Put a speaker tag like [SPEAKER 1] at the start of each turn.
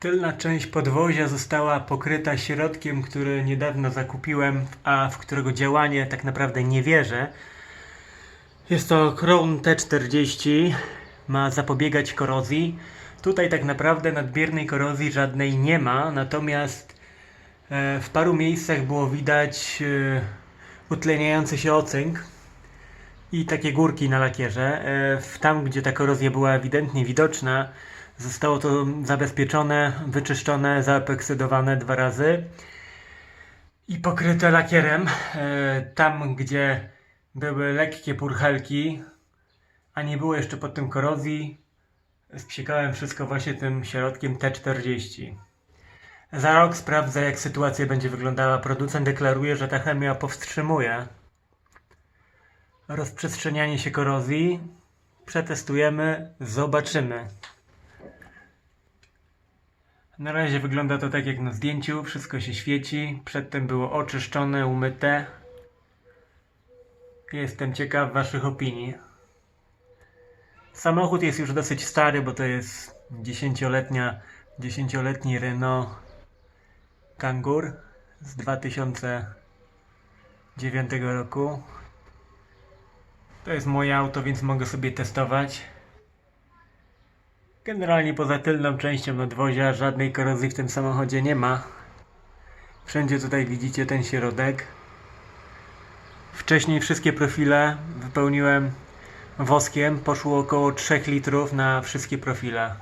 [SPEAKER 1] Tylna część podwozia została pokryta środkiem, który niedawno zakupiłem, a w którego działanie tak naprawdę nie wierzę. Jest to Crown T40, ma zapobiegać korozji. Tutaj tak naprawdę nadmiernej korozji żadnej nie ma, natomiast e, w paru miejscach było widać e, utleniający się ocynk i takie górki na lakierze. E, tam, gdzie ta korozja była ewidentnie widoczna, zostało to zabezpieczone, wyczyszczone, zaepeksydowane dwa razy i pokryte lakierem. E, Tam, gdzie były lekkie purchelki, a nie było jeszcze pod tym korozji, spsikałem wszystko właśnie tym środkiem T40. Za rok sprawdzę, jak sytuacja będzie wyglądała. Producent deklaruje, że ta chemia powstrzymuje rozprzestrzenianie się korozji. Przetestujemy, zobaczymy. Na razie wygląda to tak jak na zdjęciu, wszystko się świeci. Przedtem było oczyszczone, umyte. Jestem ciekaw Waszych opinii. Samochód jest już dosyć stary, bo to jest dziesięcioletnia, dziesięcioletni Renault Kangoo z 2009 roku. To jest moje auto, więc mogę sobie testować. Generalnie poza tylną częścią nadwozia żadnej korozji w tym samochodzie nie ma. Wszędzie tutaj widzicie ten środek. Wcześniej wszystkie profile wypełniłem woskiem. Poszło około 3 litrów na wszystkie profile.